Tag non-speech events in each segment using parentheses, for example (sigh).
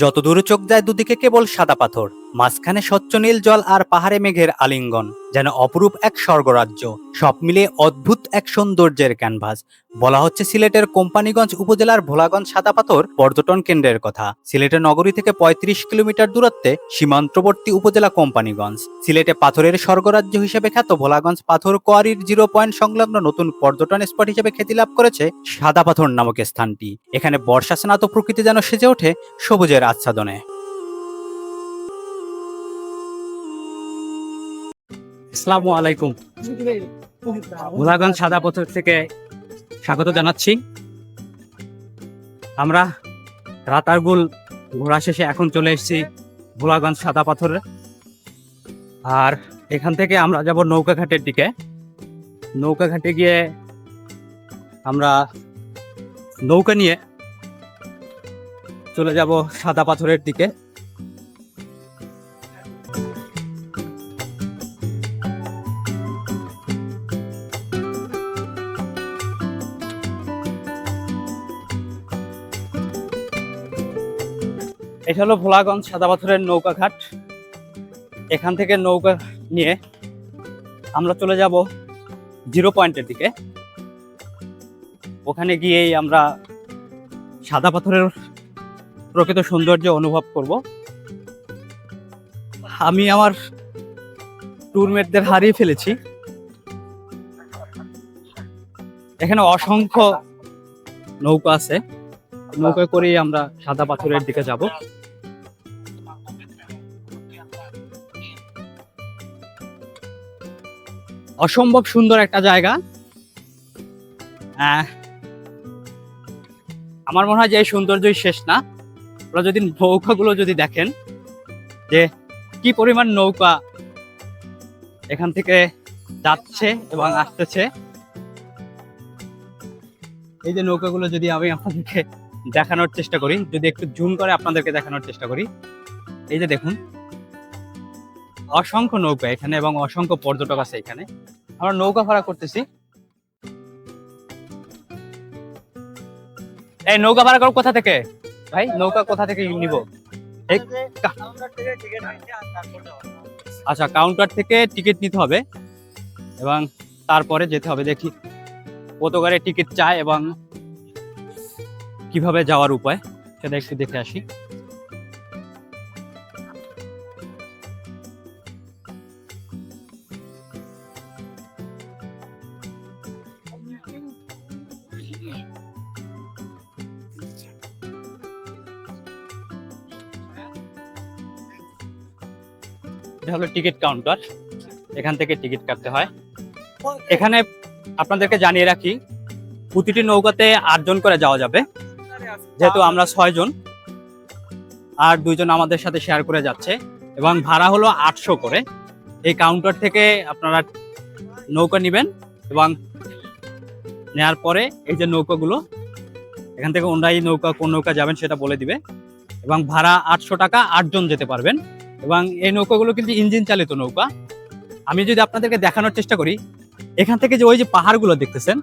যত দূরে চোখ যায় দুদিকে কেবল সাদা পাথর। মাঝখানে স্বচ্ছ নীল জল আর পাহাড়ে মেঘের আলিঙ্গন, যেন অপরূপ এক স্বর্গরাজ্য। সব মিলিয়ে অদ্ভুত এক সৌন্দর্যের ক্যানভাস। বলা হচ্ছে সিলেটের কোম্পানিগঞ্জ উপজেলার ভোলাগঞ্জ সাদা পাথর পর্যটন কেন্দ্রের কথা। সিলেটের নগরী থেকে ৩৫ কিলোমিটার দূরত্বে সীমান্তবর্তী উপজেলা কোম্পানিগঞ্জ। সিলেটে পাথরের স্বর্গরাজ্য হিসেবে খ্যাত ভোলাগঞ্জ পাথর কোয়ারির জিরো পয়েন্ট সংলগ্ন নতুন পর্যটন স্পট হিসেবে খ্যাতি লাভ করেছে সাদা পাথর নামক স্থানটি। এখানে বর্ষা স্নাত প্রকৃতি যেন সেজে ওঠে সবুজের আচ্ছাদনে। আসসালামু আলাইকুম। ভোলাগঞ্জ সাদা পাথর থেকে স্বাগত জানাচ্ছি। আমরা রাতারগুল ঘোরা শেষে এখন চলে এসেছি ভোলাগঞ্জ সাদা পাথরে। আর এখান থেকে আমরা যাব নৌকাঘাটের দিকে। নৌকাঘাটে গিয়ে আমরা নৌকা নিয়ে চলে যাব সাদা পাথরের দিকে। এটা হলো ভোলাগঞ্জ সাদা পাথরের নৌকা ঘাট এখান থেকে নৌকা নিয়ে আমরা চলে যাব জিরো পয়েন্টের দিকে। ওখানে গিয়েই আমরা সাদা পাথরের প্রকৃত সৌন্দর্য অনুভব করব। আমি আমার ট্যুরমেটদের হারিয়ে ফেলেছি। এখানে অসংখ্য নৌকা আছে। নৌকা করেই আমরা সাদা পাথরের দিকে যাব। অসম্ভব সুন্দর একটা জায়গা। আমার মনে হয় যে এই সৌন্দর্যই শেষ না। আপনারা যদি নৌকাগুলো যদি দেখেন, যে কি পরিমাণ নৌকা এখান থেকে যাচ্ছে এবং আসতেছে। এই যে নৌকাগুলো যদি আমি আপনাদেরকে দেখানোর চেষ্টা করি, যদি একটু জুম করে আপনাদেরকে দেখানোর চেষ্টা করি। এই যে দেখুন অসংখ্য নৌকা এখানে এবং অসংখ্য পর্যটক আছে এখানে। আমরা নৌকা ভাড়া করতেছি। এই নৌকা ভাড়া করো কোথা থেকে? ভাই নৌকা কোথা থেকে নিব? আচ্ছা কাউন্টার থেকে টিকিট নিতে হবে এবং তারপরে যেতে হবে। দেখি কত টিকিট চায় এবং কীভাবে যাওয়ার উপায়। সেটা একটু দেখে আসি। টিকিট কাউন্টার এখান থেকে টিকিট কাটতে হয়। এখানে আপনাদেরকে জানিয়ে রাখি, প্রতিটি নৌকাতে আটজন করে যাওয়া যাবে। যেহেতু আমরা ছয়জন, আর দুইজন আমাদের সাথে শেয়ার করে যাচ্ছে, এবং ভাড়া হলো আটশো করে। এই কাউন্টার থেকে আপনারা নৌকা নেবেন এবং নেওয়ার পরে এই যে নৌকাগুলো, এখান থেকে ওনারাই নৌকা কোন নৌকা যাবেন সেটা বলে দিবে। এবং ভাড়া আটশো টাকা আটজন যেতে পারবেন। এবং এই নৌকাগুলো কিন্তু ইঞ্জিন চালিত নৌকা। আমি যদি আপনাদেরকে দেখানোর চেষ্টা করি এখান থেকে যে ওই যে পাহাড়গুলো দেখতেছেন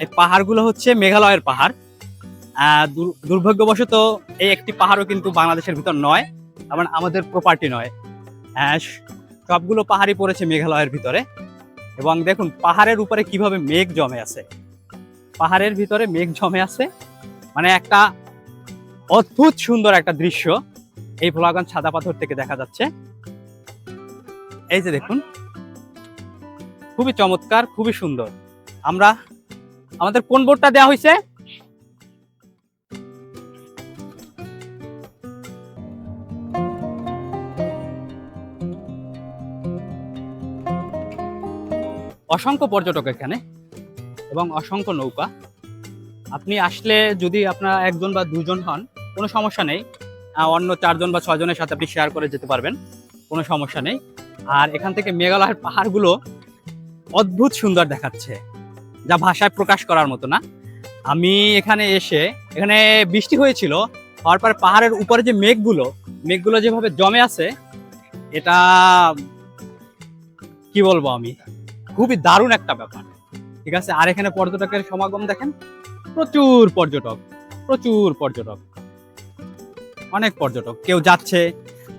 এই পাহাড়গুলো হচ্ছে মেঘালয়ের পাহাড়। দুর্ভাগ্যবশত এই একটি পাহাড়ও কিন্তু বাংলাদেশের ভিতর নয় আমার আমাদের প্রপার্টি নয়। আহ, সবগুলো পাহাড়ই পড়েছে মেঘালয়ের ভিতরে। এবং দেখুন পাহাড়ের উপরে কীভাবে মেঘ জমে আছে। পাহাড়ের ভিতরে মেঘ জমে আছে। মানে একটা অদ্ভুত সুন্দর একটা দৃশ্য। এই ভোলাগঞ্জ সাদা পাথর থেকে দেখা যাচ্ছে। এই যে দেখুন, খুবই চমৎকার, খুবই সুন্দর। আমরা, আমাদের কোন বোর্ডটা দেওয়া হয়েছে? অসংখ্য পর্যটক এখানে এবং অসংখ্য নৌকা। আপনি আসলে যদি আপনারা একজন বা দুজন হন, কোনো সমস্যা নেই। অন্য চারজন বা ছয়জনের সাথে আপনি শেয়ার করে যেতে পারবেন, কোনো সমস্যা নেই। আর এখান থেকে মেঘালয়ের পাহাড়গুলো অদ্ভুত সুন্দর দেখাচ্ছে, যা ভাষায় প্রকাশ করার মতো না। আমি এখানে এসে, এখানে বৃষ্টি হয়েছিল, হওয়ার পর পাহাড়ের উপরে যে মেঘগুলো মেঘগুলো যেভাবে জমে আছে, এটা কি বলব আমি? খুবই দারুণ একটা ব্যাপার। ঠিক আছে? আর এখানে পর্যটকের সমাগম দেখেন? প্রচুর পর্যটক প্রচুর পর্যটক। অনেক পর্যটক। কেউ যাচ্ছে,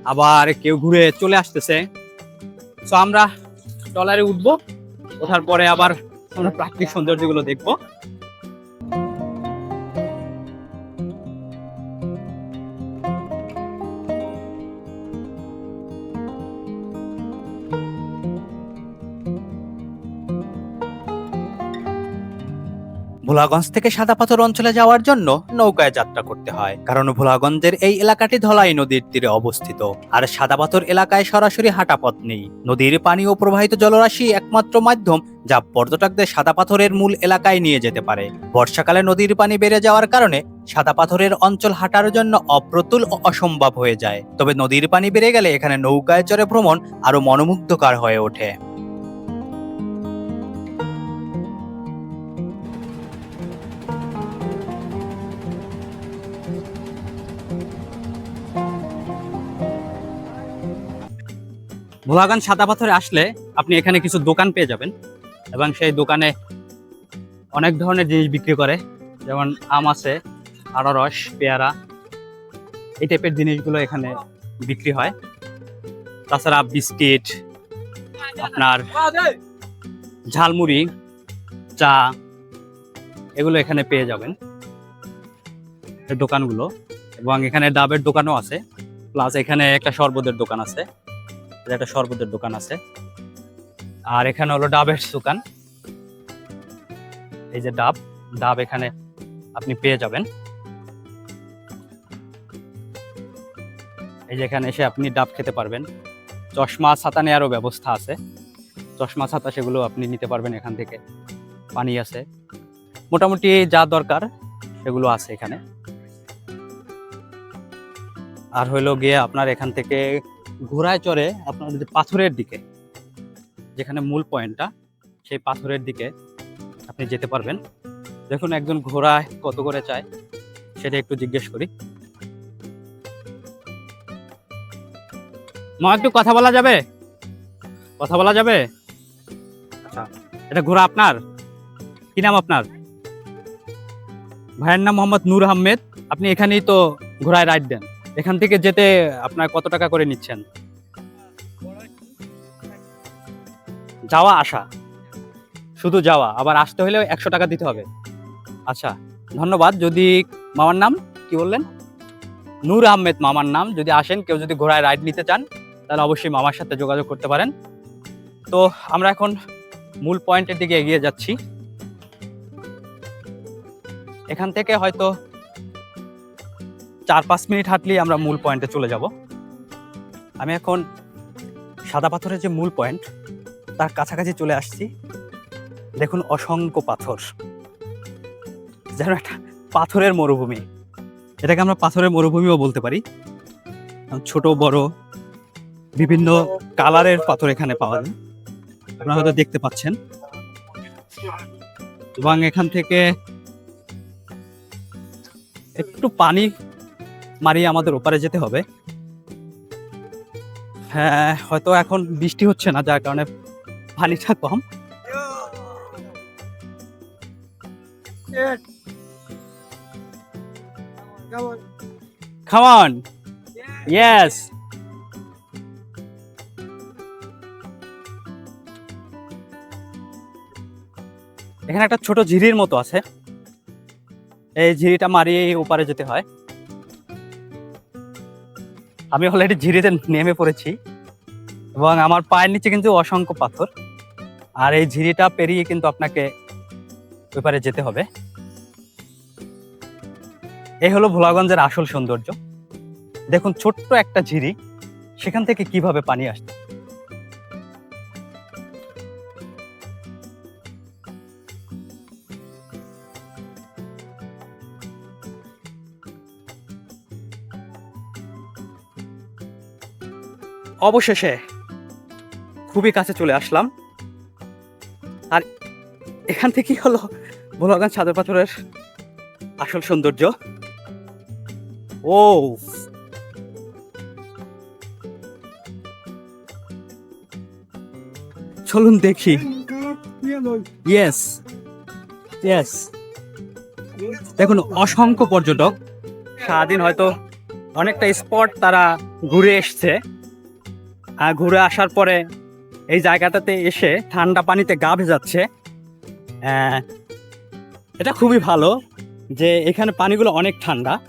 আবার কেউ ঘুরে চলে আসতেছে। তো আমরা ট্রলারে উঠবো, ওঠার পরে আবার আমরা প্রাকৃতিক সৌন্দর্যগুলো দেখব। ভোলাগঞ্জ থেকে সাদা পাথর অঞ্চলে যাওয়ার জন্য নৌকায় যাত্রা করতে হয়, কারণ ভোলাগঞ্জের এই এলাকাটি ধলাই নদীর তীরে অবস্থিত। আর সাদা পাথর এলাকায় সরাসরি হাঁটা পথ নেই। নদীর পানি ও প্রবাহিত জলরাশি একমাত্র মাধ্যম যা পর্যটকদের সাদা পাথরের মূল এলাকায় নিয়ে যেতে পারে। বর্ষাকালে নদীর পানি বেড়ে যাওয়ার কারণে সাদা পাথরের অঞ্চল হাঁটার জন্য অপ্রতুল ও অসম্ভব হয়ে যায়। তবে নদীর পানি বেড়ে গেলে এখানে নৌকায় চড়ে ভ্রমণ আরও মনোমুগ্ধকর হয়ে ওঠে। ভোলাগান সাদা পাথরে আসলে আপনি এখানে কিছু দোকান পেয়ে যাবেন এবং সেই দোকানে অনেক ধরনের জিনিস বিক্রি করে। যেমন আম আছে আনারস পেয়ারা, এই টাইপের জিনিসগুলো এখানে বিক্রি হয়। তাছাড়া বিস্কিট, আপনার ঝালমুড়ি, চা, এগুলো এখানে পেয়ে যাবেন। দোকানগুলো এবং এখানে ডাবের দোকানও আছে। প্লাস এখানে একটা শরবতের দোকান আছে। একটা শরবতের দোকান আছে। আর এখানে হলো ডাবের দোকান। এই যে ডাব ডাব এখানে আপনি পেয়ে যাবেন। এই যে এখানে এসে আপনি ডাব খেতে পারবেন। চশমা, ছাতা নেওয়ারও ব্যবস্থা আছে। চশমা, ছাতা সেগুলো আপনি নিতে পারবেন এখান থেকে। পানি আছে। মোটামুটি যা দরকার সেগুলো আছে এখানে। আর হইল গিয়ে আপনার এখান থেকে ঘোড়ায় চড়ে আপনার যে পাথরের দিকে, যেখানে মূল পয়েন্টটা সেই পাথরের দিকে আপনি যেতে পারবেন। দেখুন একজন ঘোড়ায় কত করে চায়, সেটা একটু জিজ্ঞেস করি। মা, একটু কথা বলা যাবে? কথা বলা যাবে? আচ্ছা এটা ঘোড়া আপনার? কি নাম আপনার? ভাইয়ের নাম মোহাম্মদ নূর আহমেদ। আপনি এখানেই তো ঘোড়ায় রাইড দেন। এখান থেকে যেতে আপনার কত টাকা করে নিচ্ছেন? যাওয়া, আসা। শুধু যাওয়া, আবার আসতে হলে একশো টাকা দিতে হবে। আচ্ছা ধন্যবাদ। যদি মামার নাম কি বললেন? নূর আহমেদ মামার নাম। যদি আসেন, কেউ যদি ঘোড়ায় রাইড নিতে চান, তাহলে অবশ্যই মামার সাথে যোগাযোগ করতে পারেন। তো আমরা এখন মূল পয়েন্টের দিকে এগিয়ে যাচ্ছি। এখান থেকে হয়তো চার পাঁচ মিনিট হাঁটলেই আমরা মূল পয়েন্টে চলে যাব। আমি এখন সাদা পাথরের যে মূল পয়েন্ট, তার কাছাকাছি চলে আসছি। দেখুন অসংখ্য পাথর। যেন একটা পাথরের মরুভূমি। এটাকে আমরা পাথরের মরুভূমিও বলতে পারি। ছোট, বড়, বিভিন্ন কালারের পাথর এখানে পাওয়া যায়। আপনারা হয়তো দেখতে পাচ্ছেন। এবং এখান থেকে একটু পানি মারিয়ে আমাদের ওপারে যেতে হবে। হ্যাঁ হয়তো এখন বৃষ্টি হচ্ছে না, যার কারণে পানিটা কম। Come. এখানে একটা ছোট ঝিরির মতো আছে। এই ঝিরিটা মারিয়ে ওপারে যেতে হয়। আমি অলরেডি ঝিরিতে নেমে পড়েছি এবং আমার পায়ের নিচে কিন্তু অসংখ্য পাথর। আর এই ঝিরিটা পেরিয়ে কিন্তু আপনাকে ওপারে যেতে হবে। এই হলো ভোলাগঞ্জের আসল সৌন্দর্য। দেখুন, ছোট্ট একটা ঝিরি, সেখান থেকে কীভাবে পানি আসছে। অবশেষে খুবই কাছে চলে আসলাম। আর এখান থেকেই হলো ভোলাগঞ্জ সাদর পাথরের আসল সৌন্দর্য। ও চলুন দেখি। ইয়েস ইয়েস দেখুন, অসংখ্য পর্যটক। সারাদিন হয়তো অনেকটা স্পট তারা ঘুরে এসছে। ঘুরে আসার পরে এই জায়গাটাতে এসে ঠান্ডা পানিতে গা ভেজাচ্ছে। এটা খুবই ভালো যে এখানে পানিগুলো অনেক ঠান্ডা।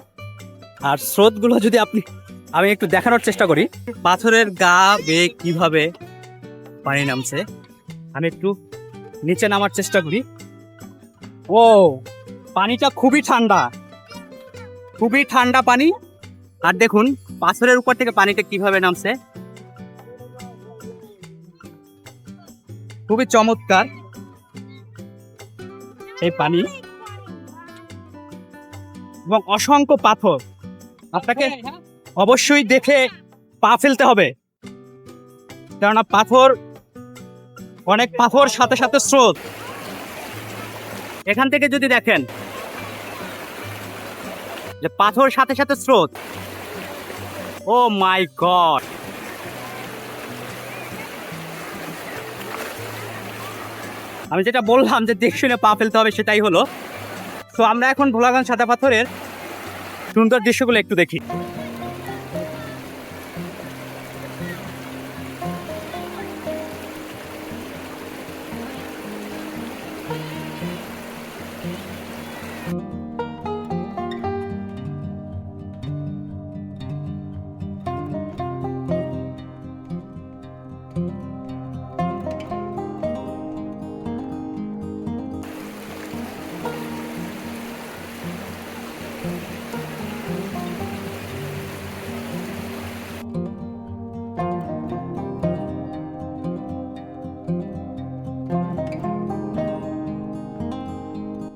আর স্রোতগুলো যদি আপনি, আমি একটু দেখানোর চেষ্টা করি। পাথরের গা বেয়ে কীভাবে পানি নামছে, আমি একটু নিচে নামার চেষ্টা করি। ও, পানিটা খুবই ঠান্ডা। খুবই ঠান্ডা পানি। আর দেখুন, পাথরের উপর থেকে পানিটা কীভাবে নামছে। খুবই চমৎকার। এই পানি। এবং অসংখ্য পাথর। আপনাকে অবশ্যই দেখে পা ফেলতে হবে। কেননা পাথর অনেক পাথর সাথে সাথে স্রোত। এখান থেকে যদি দেখেন যে পাথর সাথে সাথে স্রোত। ও মাই গড আমি যেটা বললাম যে দেখে শুনে পা ফেলতে হবে সেটাই হলো। তো আমরা এখন ভোলাগঞ্জ সাদা পাথরের সুন্দর দৃশ্যগুলো একটু দেখি।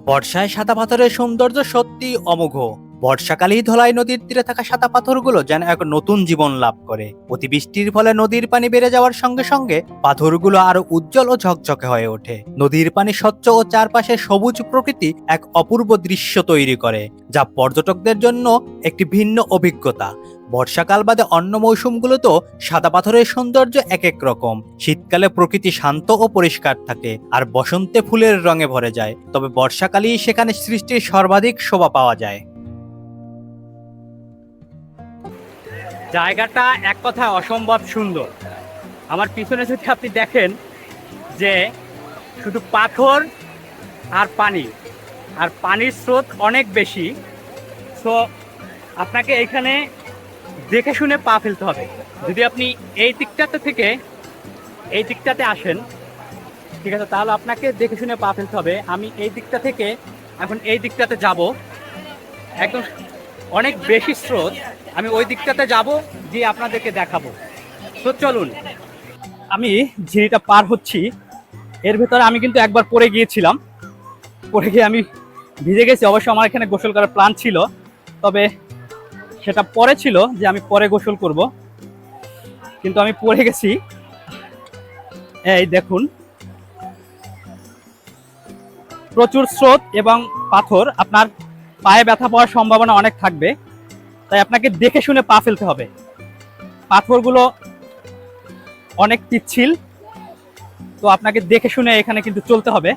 বর্ষায় সাদা পাথরের সৌন্দর্য সত্যি অমোঘ। বর্ষাকালেই ধলাই নদীর তীরে থাকা সাদা পাথরগুলো যেন এক নতুন জীবন লাভ করে। অতিবৃষ্টির ফলে নদীর পানি বেড়ে যাওয়ার সঙ্গে সঙ্গে পাথরগুলো আরও উজ্জ্বল ও ঝকঝকে হয়ে ওঠে। নদীর পানি স্বচ্ছ ও চারপাশে সবুজ প্রকৃতি এক অপূর্ব দৃশ্য তৈরি করে, যা পর্যটকদের জন্য একটি ভিন্ন অভিজ্ঞতা। বর্ষাকাল বাদে অন্য মৌসুমগুলোতেও সাদা পাথরের সৌন্দর্য এক এক রকম। শীতকালে প্রকৃতি শান্ত ও পরিষ্কার থাকে, আর বসন্তে ফুলের রঙে ভরে যায়। তবে বর্ষাকালেই সেখানে সৃষ্টির সর্বাধিক শোভা পাওয়া যায়। জায়গাটা এক কথায় অসম্ভব সুন্দর। আমার পিছনে যদি আপনি দেখেন যে শুধু পাথর আর পানি, আর পানির স্রোত অনেক বেশি। সো আপনাকে এখানে দেখে শুনে পা ফেলতে হবে। যদি আপনি এই দিকটাতে থেকে এই দিকটাতে আসেন, ঠিক আছে, তাহলে আপনাকে দেখে শুনে পা ফেলতে হবে। আমি এই দিকটা থেকে এখন এই দিকটাতে যাব। একদম অনেক বেশি স্রোত। আমি ওই দিকটাতে যাব দিয়ে আপনাদেরকে দেখাবো। তো চলুন, আমি ঝিরিটা পার হচ্ছি। এর ভেতরে আমি কিন্তু একবার পড়ে গিয়েছিলাম। পড়ে গিয়ে আমি ভিজে গেছি। অবশ্য আমার এখানে গোসল করার প্ল্যান ছিল। তবে সেটা পরে ছিল যে আমি পরে গোসল করব। কিন্তু আমি পড়ে গেছি। এই দেখুন। প্রচুর স্রোত এবং পাথর। আপনার পায়ে ব্যথা পাওয়ার সম্ভাবনা অনেক থাকবে। তাই আপনাকে দেখে শুনে পা ফেলতে হবে। পাথরগুলো অনেক পিচ্ছিল। তো আপনাকে দেখে শুনে এখানে কিন্তু চলতে হবে।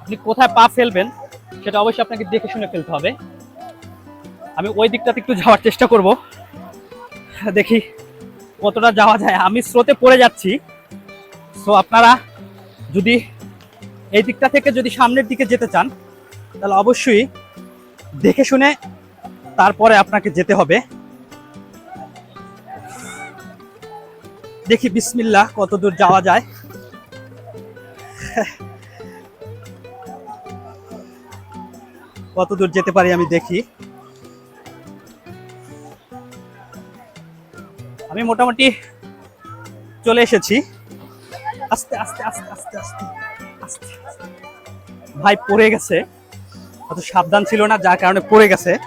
আপনি কোথায় পা ফেলবেন? সেটা অবশ্যই আপনাকে দেখে শুনে ফেলতে হবে। আমি ওই দিকটাতে একটু যাওয়ার চেষ্টা করব। দেখি কতটা যাওয়া যায়। আমি স্রোতে পড়ে যাচ্ছি। সো আপনারা যদি এই দিকটা থেকে যদি সামনের দিকে যেতে চান, তাহলে অবশ্যই দেখে শুনে তারপরে আপনাকে যেতে হবে। দেখি, বিসমিল্লাহ, কত দূর যাওয়া যায়। কত দূর যেতে পারি আমি দেখি। আমি মোটামুটি চলে এসেছি। আস্তে আস্তে আস্তে আস্তে আস্তে আস্তে। ভাই পড়ে গেছে। অত সাবধান ছিল না, যার কারণে পড়ে গেছে।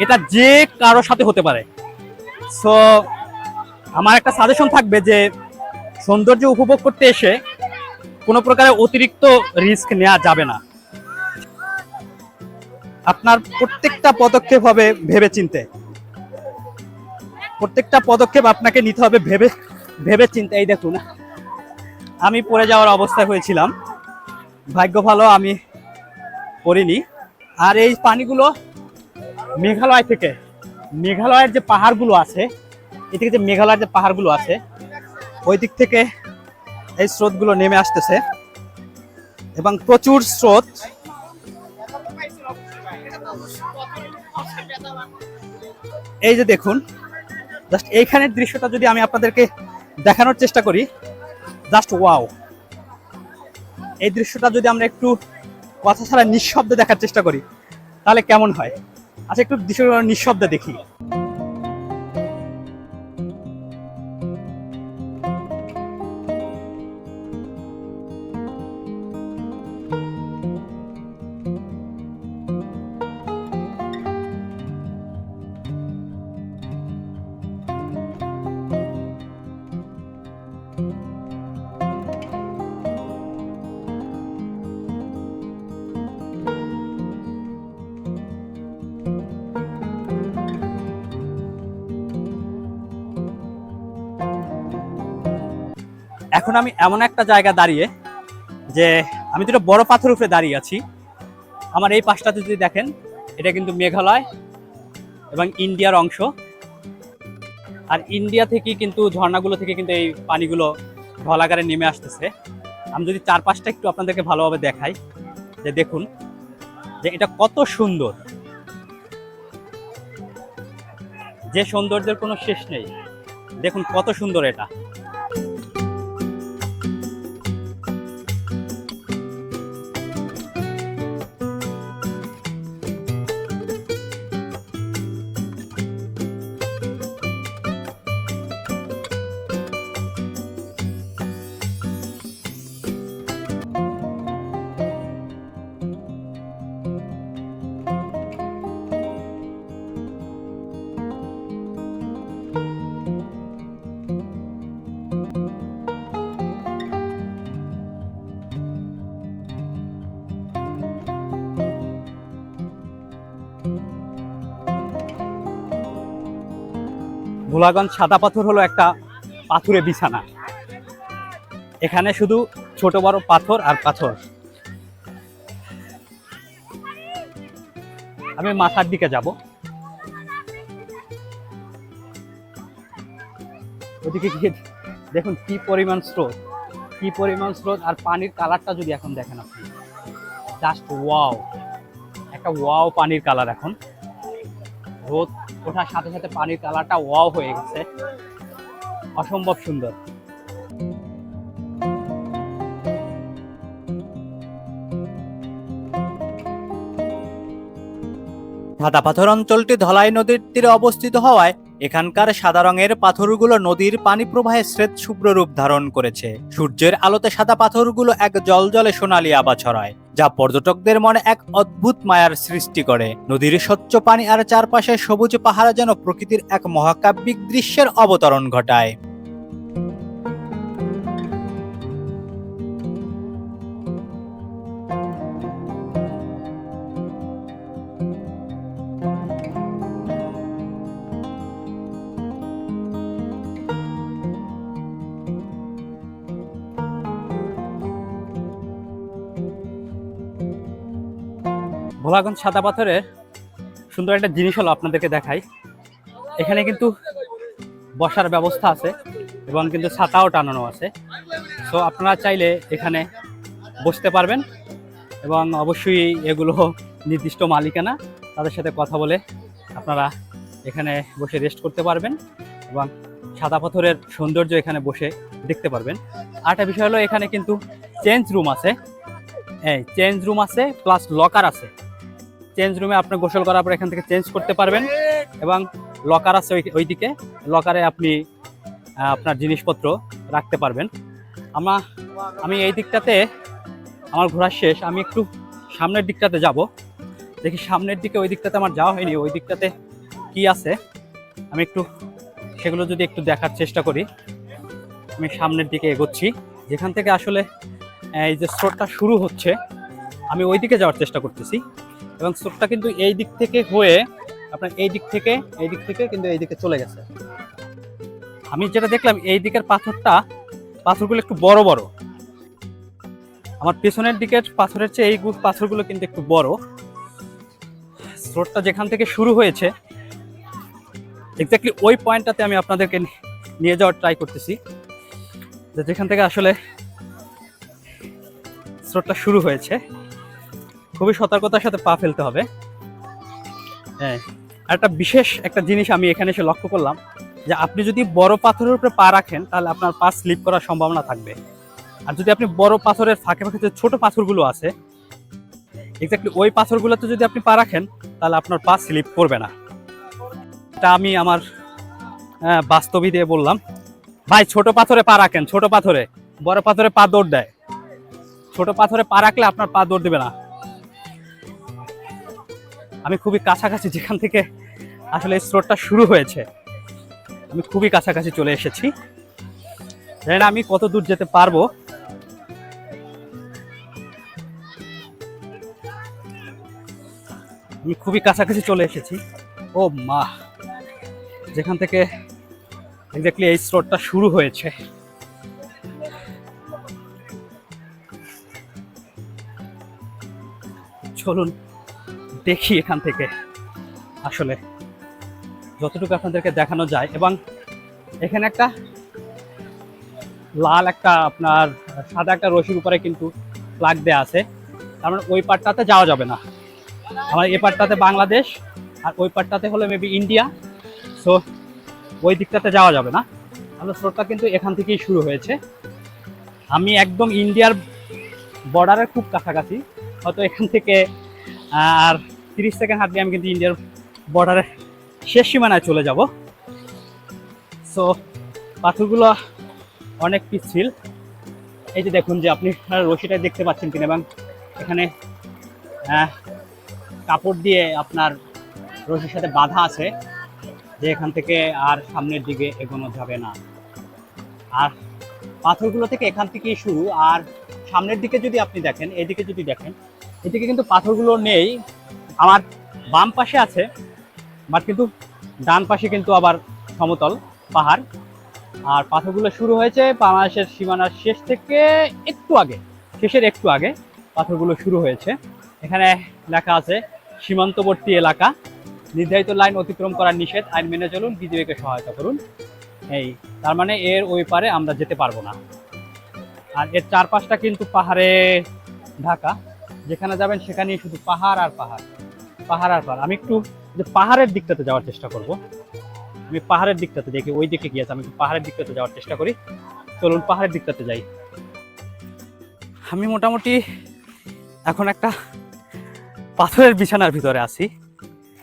এটা যে কারোর সাথে হতে পারে। সো আমার একটা সাজেশন থাকবে যে, সৌন্দর্য উপভোগ করতে এসে কোনো প্রকারের অতিরিক্ত রিস্ক নেওয়া যাবে না। আপনার প্রত্যেকটা পদক্ষেপ হবে ভেবে চিনতে প্রত্যেকটা পদক্ষেপ আপনাকে নিতে হবে ভেবে ভেবে চিন্তে এই দেখুন, আমি পড়ে যাওয়ার অবস্থায় হয়েছিলাম। ভাগ্য ভালো, আমি পড়িনি। আর এই পানিগুলো মেঘালয় থেকে, মেঘালয়ের যে পাহাড়গুলো আছে, এই থেকে যে মেঘালয়ের যে পাহাড়গুলো আছে, ওই দিক থেকে এই স্রোতগুলো নেমে আসতেছে। এবং প্রচুর স্রোত এই যে দেখুন জাস্ট এইখানের দৃশ্যটা যদি আমি আপনাদেরকে দেখানোর চেষ্টা করি জাস্ট ওয়াও এই দৃশ্যটা যদি আমরা একটু কথা ছাড়া নিঃশব্দে দেখার চেষ্টা করি, তাহলে কেমন হয়? আচ্ছা একটু দৃশ্য নিঃশব্দে দেখি। আমি এমন একটা জায়গা দাঁড়িয়ে যে আমি দুটো বড় পাথর উপরে দাঁড়িয়ে আছি। আমার এই পাশটাতে যদি দেখেন, এটা কিন্তু মেঘালয় এবং ইন্ডিয়ার অংশ। আর ইন্ডিয়া থেকে কিন্তু, ঝর্ণাগুলো থেকে কিন্তু এই পানিগুলো ঢলাকারে নেমে আসতেছে। আমি যদি চারপাশটা একটু আপনাদেরকে ভালোভাবে দেখাই, যে দেখুন, যে এটা কত সুন্দর। যে সৌন্দর্যের কোনো শেষ নেই। দেখুন কত সুন্দর এটা। ভোলাগঞ্জ সাদা পাথর হলো একটা পাথুরে বিছানা। এখানে শুধু ছোট বড় পাথর আর পাথর। আমি মাথার দিকে যাব। ওদিকে গিয়ে দেখুন কি পরিমাণ স্রোত। কি পরিমাণ স্রোত আর পানির কালারটা যদি এখন দেখেন আপনি। জাস্ট ওয়াও একটা ওয়াও পানির কালার এখন। ওঠার সাথে সাথে পানির কালারটা ওয়াও হয়ে গেছে। অসম্ভব সুন্দর। সাদা পাথর অঞ্চলটি ধলাই নদীর তীরে অবস্থিত হওয়ায় এখানকার সাদা রঙের পাথরগুলো নদীর পানি প্রবাহে শ্বেত শুভ্র রূপ ধারণ করেছে। সূর্যের আলোতে সাদা পাথরগুলো এক জলজলে সোনালি আবা ছড়ায়, যা পর্যটকদের মনে এক অদ্ভুত মায়ার সৃষ্টি করে। নদীর স্বচ্ছ পানি আর চারপাশে সবুজ পাহাড় যেন প্রকৃতির এক মহাকাব্যিক দৃশ্যের অবতরণ ঘটায়। ভোলাগঞ্জ সাদা পাথরের সুন্দর একটা জিনিস হলো আপনাদেরকে দেখাই। এখানে কিন্তু বসার ব্যবস্থা আছে এবং কিন্তু ছাতাও টানানো আছে। সো আপনারা চাইলে এখানে বসতে পারবেন এবং অবশ্যই এগুলো (laughs) নির্দিষ্ট মালিকানা, তাদের সাথে কথা বলে আপনারা এখানে বসে রেস্ট করতে পারবেন এবং সাদা পাথরের সৌন্দর্য এখানে বসে দেখতে পারবেন। আরেকটা বিষয় হলো, এখানে কিন্তু চেঞ্জ রুম আছে। হ্যাঁ চেঞ্জ রুম আছে প্লাস লকার আছে। চেঞ্জ রুমে আপনি গোসল করার পর এখান থেকে চেঞ্জ করতে পারবেন। এবং লকার আছে ওই ওইদিকে। লকারে আপনি আপনার জিনিসপত্র রাখতে পারবেন। আমা আমি এই দিকটাতে, আমার ঘোরা শেষ। আমি একটু সামনের দিকটাতে যাব। দেখি সামনের দিকে ওই দিকটাতে আমার যাওয়া হয়নি। ওই দিকটাতে কি আছে? আমি একটু সেগুলো যদি একটু দেখার চেষ্টা করি। আমি সামনের দিকে এগোচ্ছি। যেখান থেকে আসলে, এই যে স্রোতটা শুরু হচ্ছে, আমি ওই দিকে যাওয়ার চেষ্টা করতেছি। এবং স্রোতটা কিন্তু এই দিক থেকে হয়ে আপনার এই দিক থেকে, এই দিক থেকে কিন্তু এই দিকে চলে গেছে। আমি যেটা দেখলাম, এই দিকের পাথরটা, পাথরগুলো একটু বড় বড়। আমার পেছনের দিকের পাথরের চেয়ে এই পাথরগুলো কিন্তু একটু বড়। স্রোতটা যেখান থেকে শুরু হয়েছে এক্স্যাক্টলি ওই পয়েন্টটাতে আমি আপনাদেরকে নিয়ে যাওয়ার ট্রাই করতেছি। যে যেখান থেকে আসলে স্রোতটা শুরু হয়েছে। খুবই সতর্কতার সাথে পা ফেলতে হবে। হ্যাঁ একটা বিশেষ একটা জিনিস আমি এখানে এসে লক্ষ্য করলাম যে আপনি যদি বড় পাথরের উপরে পা রাখেন তাহলে আপনার পা স্লিপ করার সম্ভাবনা থাকবে। আর যদি আপনি বড় পাথরের ফাঁকে ফাঁকে যে ছোট পাথরগুলো আছে এক্স্যাক্টলি ওই পাথরগুলোতে যদি আপনি পা রাখেন তাহলে আপনার পা স্লিপ করবে না। এটা আমি আমার আহ, বাস্তবই দিয়ে বললাম। ভাই ছোট পাথরে পা রাখেন ছোট পাথরে। বড় পাথরে পা দৌড় দেয়। ছোট পাথরে পা রাখলে আপনার পা দৌড় দেবে না। আমি খুবই কাছাকাছি যেখান থেকে আসলে এই স্রোতটা শুরু হয়েছে, আমি খুবই কাছাকাছি চলে এসেছি। জানি না আমি কত দূর যেতে পারব। আমি খুবই কাছাকাছি চলে এসেছি। ও মা, যেখান থেকে এক্স্যাক্টলি এই স্রোতটা শুরু হয়েছে। চলুন দেখি এখান থেকে। আসলে যতটুকু আপনাদেরকে দেখানো যায় এবং এখানে একটা লাল একটা আপনার সাদা একটা রশির উপরে কিন্তু প্লাগ দেওয়া আছে। তার মানে ওই পাটটাতে যাওয়া যাবে না। আমার এ পাটটাতে বাংলাদেশ আর ওই পাটটাতে হলো মেবি ইন্ডিয়া সো ওই দিকটাতে যাওয়া যাবে না। তাহলে স্রোতটা কিন্তু এখান থেকেই শুরু হয়েছে। আমি একদম ইন্ডিয়ার বর্ডারের খুব কাছাকাছি। হয়তো এখান থেকে আর তিরিশ সেকেন্ড হাঁটলে আমি কিন্তু ইন্ডিয়ার বর্ডারের শেষ সীমানায় চলে যাব। সো পাথরগুলো অনেক পিচ্ছিল। এই যে দেখুন যে আপনি রশিটা দেখতে পাচ্ছেন কিনা এবং এখানে কাপড় দিয়ে আপনার রশির সাথে বাঁধা আছে যে এখান থেকে আর সামনের দিকে এগোনো যাবে না। আর পাথরগুলো থেকে এখান থেকেই শুরু আর সামনের দিকে যদি আপনি দেখেন, এদিকে যদি দেখেন, এদিকে কিন্তু পাথরগুলো নেই। আমার বাম পাশে আছে, বাট কিন্তু ডান পাশে কিন্তু আবার সমতল পাহাড়। আর পাথরগুলো শুরু হয়েছে বাংলাদেশের সীমানার শেষ থেকে একটু আগে, শেষের একটু আগে পাথরগুলো শুরু হয়েছে। এখানে লেখা আছে, সীমান্তবর্তী এলাকা, নির্ধারিত লাইন অতিক্রম করার নিষেধ, আইন মেনে চলুন বিজিবিকে সহায়তা করুন। এই, তার মানে এর ওই পারে আমরা যেতে পারব না। আর এর চারপাশটা কিন্তু পাহাড়ে ঢাকা। যেখানে যাবেন সেখানেই শুধু পাহাড় আর পাহাড় পাহাড় আর পাহাড়। আমি একটু যে পাহাড়ের দিকটাতে যাওয়ার চেষ্টা করব। আমি পাহাড়ের দিকটাতে দেখি, ওই দিকে গিয়েছে আমি পাহাড়ের দিকটাতে যাওয়ার চেষ্টা করি। চলুন পাহাড়ের দিকটাতে যাই। আমি মোটামুটি এখন একটা পাথরের বিছানার ভিতরে আছি,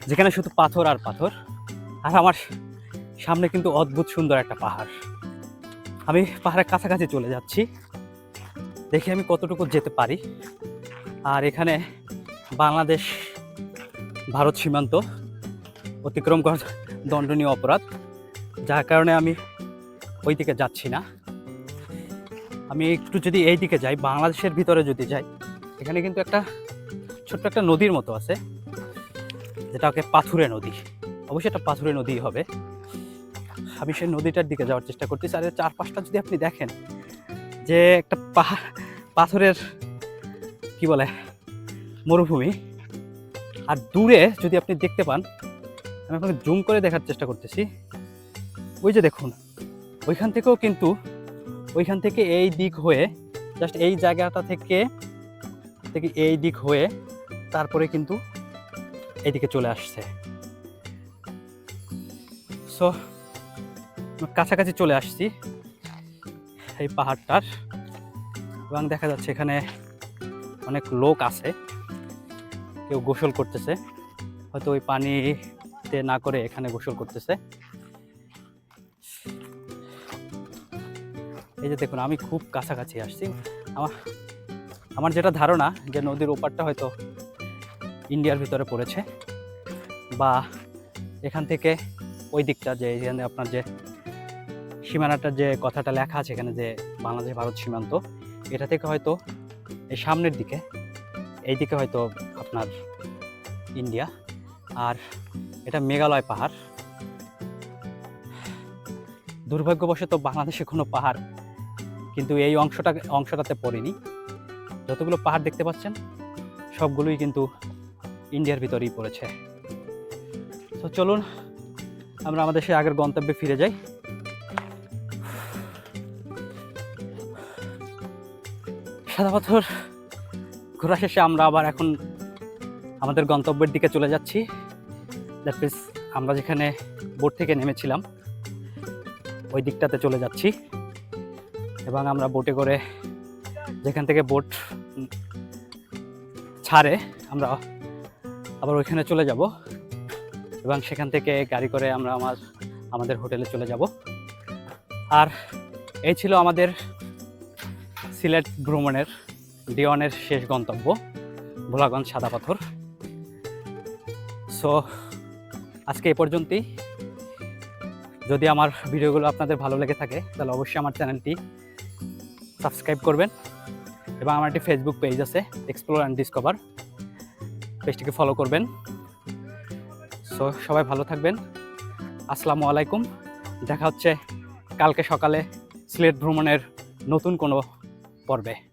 যেখানে শুধু পাথর আর পাথর। আর আমার সামনে কিন্তু অদ্ভুত সুন্দর একটা পাহাড়। আমি পাহাড়ের কাছাকাছি চলে যাচ্ছি। দেখি আমি কতটুকু যেতে পারি। আর এখানে বাংলাদেশ, ভারত সীমান্ত অতিক্রম করা দণ্ডনীয় অপরাধ, যার কারণে আমি ওই দিকে যাচ্ছি না। আমি একটু যদি এই দিকে যাই, বাংলাদেশের ভিতরে যদি যাই, এখানে কিন্তু একটা ছোট্ট একটা নদীর মতো আছে, যেটাকে পাথুরে নদী। অবশ্যই একটা পাথুরে নদী হবে। আমি সেই নদীটার দিকে যাওয়ার চেষ্টা করতেছি। আর চারপাশটা যদি আপনি দেখেন, যে একটা পাহাড় পাথরের কি বলে? মরুভূমি। আর দূরে যদি আপনি দেখতে পান, আমি আপনাকে জুম করে দেখার চেষ্টা করতেছি। ওই যে দেখুন, ওইখান থেকেও কিন্তু, ওইখান থেকে এই দিক হয়ে জাস্ট এই জায়গাটা থেকে থেকে এই দিক হয়ে, তারপরে কিন্তু এইদিকে চলে আসছে। সো কাছাকাছি চলে আসছি, এই পাহাড়টার। এবং দেখা যাচ্ছে এখানে অনেক লোক আছে। কেউ গোসল করতেছে। হয়তো ওই পানিতে না করে এখানে গোসল করতেছে। এই যে দেখুন, আমি খুব কাছাকাছি আসছি। আমার আমার যেটা ধারণা যে নদীর ওপারটা হয়তো ইন্ডিয়ার ভিতরে পড়েছে বা এখান থেকে ওই দিকটা যে এখানে আপনার যে সীমানাটার যে কথাটা লেখা আছে এখানে যে বাংলাদেশ ভারত সীমান্ত, এটা থেকে হয়তো এই সামনের দিকে এই দিকে হয়তো আপনার ইন্ডিয়া, আর এটা মেঘালয় পাহাড়। দুর্ভাগ্যবশত বাংলাদেশে কোনো পাহাড় কিন্তু এই অংশটা, অংশটাতে পড়েনি। যতগুলো পাহাড় দেখতে পাচ্ছেন, সবগুলোই কিন্তু ইন্ডিয়ার ভিতরেই পড়েছে। তো চলুন, আমরা আমাদের সেই আগের গন্তব্যে ফিরে যাই। সাদা পাথর ঘোরা শেষে আমরা আবার এখন আমাদের গন্তব্যের দিকে চলে যাচ্ছি। দ্যাট মিনস আমরা যেখানে বোট থেকে নেমেছিলাম, ওই দিকটাতে চলে যাচ্ছি। এবং আমরা বোটে করে যেখান থেকে বোট ছাড়ে, আমরা আবার ওইখানে চলে যাব। এবং সেখান থেকে গাড়ি করে আমরা আমার, আমাদের হোটেলে চলে যাব। আর এই ছিল আমাদের সিলেট ভ্রমণের ডিওয়ানের শেষ গন্তব্য, ভোলাগঞ্জ সাদা পাথর। সো আজকে এই পর্যন্তই। যদি আমার ভিডিওগুলো আপনাদের ভালো লেগে থাকে, তাহলে অবশ্যই আমার চ্যানেলটি সাবস্ক্রাইব করবেন এবং আমার একটি ফেসবুক পেজ আছে এক্সপ্লোর অ্যান্ড ডিসকভার পেজটিকে ফলো করবেন। সো সবাই ভালো থাকবেন। আসসালামু আলাইকুম। দেখা হচ্ছে কালকে সকালে সিলেট ভ্রমণের নতুন কোনো পর্বে।